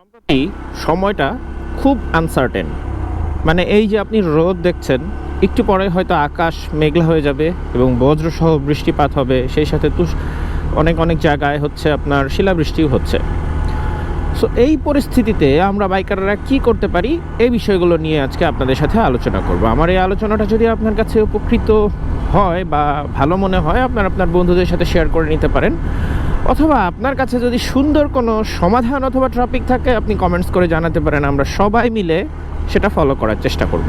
সম্প্রতি সময়টা খুব আনসার্টেন মানে এই যে আপনি রোদ দেখছেন, একটু পরে হয়তো আকাশ মেঘলা হয়ে যাবে এবং বজ্রসহ বৃষ্টিপাত হবে, সেই সাথে তুষ অনেক অনেক জায়গায় হচ্ছে আপনার শিলাবৃষ্টিও হচ্ছে। সো এই পরিস্থিতিতে আমরা বাইকাররা কি করতে পারি? এই বিষয়গুলো নিয়ে আজকে আপনাদের সাথে আলোচনা করব। আমার এই আলোচনাটা যদি আপনার কাছে উপকৃত হয় বা ভালো মনে হয়, আপনার আপনার বন্ধুদের সাথে শেয়ার করে নিতে পারেন। অথবা আপনার কাছে যদি সুন্দর কোনো সমাধান অথবা টপিক থাকে, আপনি কমেন্টস করে জানাতে পারেন। আমরা সবাই মিলে সেটা ফলো করার চেষ্টা করব।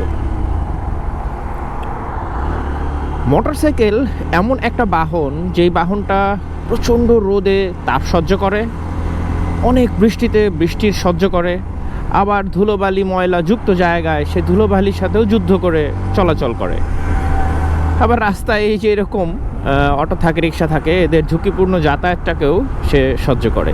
মোটরসাইকেল এমন একটা বাহন, যেই বাহনটা প্রচণ্ড রোদে তাপ সহ্য করে, অনেক বৃষ্টিতে বৃষ্টির সহ্য করে, আবার ধুলোবালি, ময়লা যুক্ত জায়গায় সে ধুলোবালির সাথেও যুদ্ধ করে, চলাচল করে। আবার রাস্তায় এই যে এরকম অটো থাকে, রিক্সা থাকে, এদের ঝুঁকিপূর্ণ যাতায়াতটাকেও সে সহ্য করে।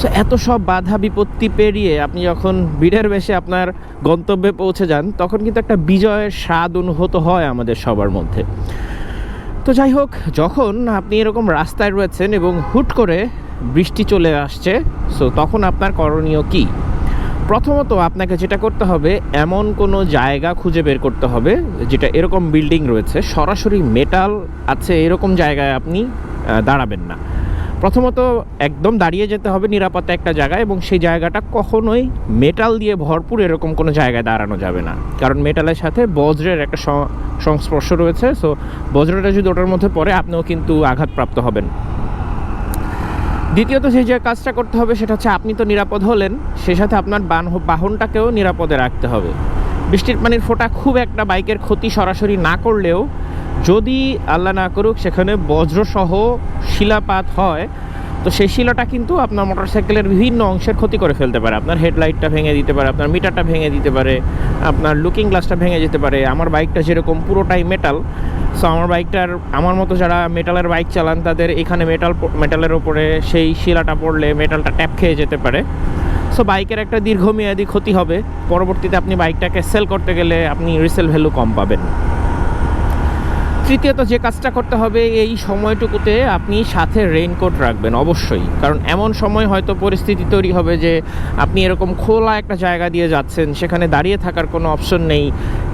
সো এত সব বাধা বিপত্তি পেরিয়ে আপনি যখন ভিড়ের বেশে আপনার গন্তব্যে পৌঁছে যান, তখন কিন্তু একটা বিজয়ের স্বাদ অনুভূত হয় আমাদের সবার মধ্যে। তো যাই হোক, যখন আপনি এরকম রাস্তায় রয়েছেন এবং হুট করে বৃষ্টি চলে আসছে সো তখন আপনার করণীয় কি? প্রথমত আপনাকে যেটা করতে হবে, এমন কোনো জায়গা খুঁজে বের করতে হবে, যেটা এরকম বিল্ডিং রয়েছে। সরাসরি মেটাল আছে এরকম জায়গায় আপনি দাঁড়াবেন না। প্রথমত একদম দাঁড়িয়ে যেতে হবে নিরাপত্তা একটা জায়গায় এবং সেই জায়গাটা কখনোই মেটাল দিয়ে ভরপুর এরকম কোনো জায়গায় দাঁড়ানো যাবে না। কারণ মেটালের সাথে বজ্রের একটা সংস্পর্শ রয়েছে। সো বজ্রটা যদি ওটার মধ্যে পড়ে, আপনিও কিন্তু আঘাতপ্রাপ্ত হবেন। দ্বিতীয়ত সেই যে কাজটা করতে হবে সেটা হচ্ছে আপনি তো নিরাপদ হলেন, সেই সাথে আপনার বাহন- বাহনটাকেও নিরাপদে রাখতে হবে। বৃষ্টির পানির ফোটা খুব একটা বাইকের ক্ষতি সরাসরি না করলেও যদি আল্লাহ না করুক, সেখানে বজ্রসহ শিলাপাত হয় তো সেই শিলাটা কিন্তু আপনার মোটরসাইকেলের বিভিন্ন অংশের ক্ষতি করে ফেলতে পারে। আপনার হেডলাইটটা ভেঙে দিতে পারে, আপনার মিটারটা ভেঙে দিতে পারে, আপনার লুকিং গ্লাসটা ভেঙে যেতে পারে, আমার বাইকটা যেরকম পুরোটাই মেটাল সো আমার বাইকটার, আমার মতো যারা মেটালের বাইক চালান, তাদের এখানে মেটাল মেটালের ওপরে সেই শিলাটা পড়লে মেটালটা ট্যাপ খেয়ে যেতে পারে। সো বাইকের একটা দীর্ঘমেয়াদী ক্ষতি হবে, পরবর্তীতে আপনি বাইকটাকে সেল করতে গেলে আপনি রিসেল ভ্যালু কম পাবেন। তৃতীয়ত যে কাজটা করতে হবে, এই সময়টুকুতে আপনি সাথে রেইনকোট রাখবেন, অবশ্যই। কারণ এমন সময় হয়তো পরিস্থিতি তৈরি হবে যে আপনি এরকম খোলা একটা জায়গা দিয়ে যাচ্ছেন, সেখানে দাঁড়িয়ে থাকার কোনো অপশন নেই,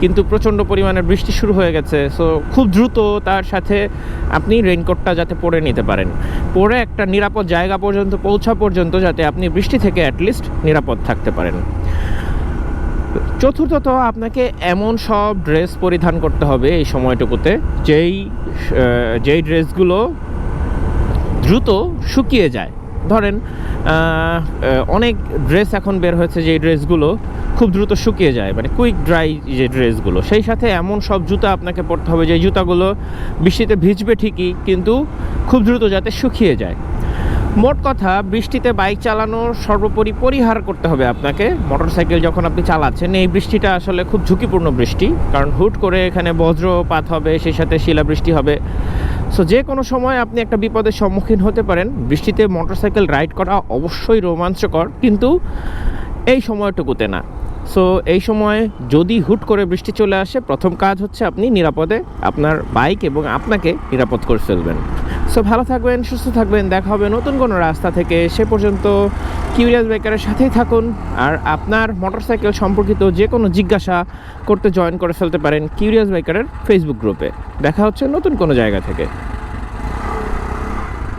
কিন্তু প্রচণ্ড পরিমাণে বৃষ্টি শুরু হয়ে গেছে। সো খুব দ্রুত তার সাথে আপনি রেইনকোটটা যাতে পরে নিতে পারেন। পরে একটা নিরাপদ জায়গা পর্যন্ত, পৌঁছা পর্যন্ত যাতে আপনি বৃষ্টি থেকে অ্যাটলিস্ট নিরাপদ থাকতে পারেন। চতুর্থত, আপনাকে এমন সব ড্রেস পরিধান করতে হবে এই সময়টুকুতে, যেই যেই ড্রেসগুলো দ্রুত শুকিয়ে যায়। ধরেন অনেক ড্রেস এখন বের হয়েছে যে ড্রেসগুলো খুব দ্রুত শুকিয়ে যায় মানে কুইক ড্রাই যে ড্রেসগুলো, সেই সাথে এমন সব জুতা আপনাকে পরতে হবে যে জুতাগুলো বৃষ্টিতে ভিজবে ঠিকই, কিন্তু খুব দ্রুত যাতে শুকিয়ে যায়। মোট কথা, বৃষ্টিতে বাইক চালানোর সর্বোপরি পরিহার করতে হবে আপনাকে। মোটরসাইকেল যখন আপনি চালাচ্ছেন, এই বৃষ্টিটা আসলে খুব ঝুঁকিপূর্ণ বৃষ্টি, কারণ হুট করে এখানে বজ্রপাত হবে, সেই সাথে শিলাবৃষ্টি হবে। সো যে কোনো সময় আপনি একটা বিপদের সম্মুখীন হতে পারেন। বৃষ্টিতে মোটরসাইকেল রাইড করা অবশ্যই রোমাঞ্চকর, কিন্তু এই সময়টুকুতে না। সো এই সময় যদি হুট করে বৃষ্টি চলে আসে, প্রথম কাজ হচ্ছে আপনি নিরাপদে আপনার বাইক এবং আপনাকে নিরাপদ করে ফেলবেন। সো ভালো থাকবেন, সুস্থ থাকবেন, দেখা হবে নতুন কোনো রাস্তা থেকে। সে পর্যন্ত কিউরিয়াস বাইকারের সাথেই থাকুন আর আপনার মোটরসাইকেল সম্পর্কিত যে কোনো জিজ্ঞাসা করতে জয়েন করে ফেলতে পারেন কিউরিয়াস বাইকারের ফেসবুক গ্রুপে দেখা হচ্ছে নতুন কোনো জায়গা থেকে।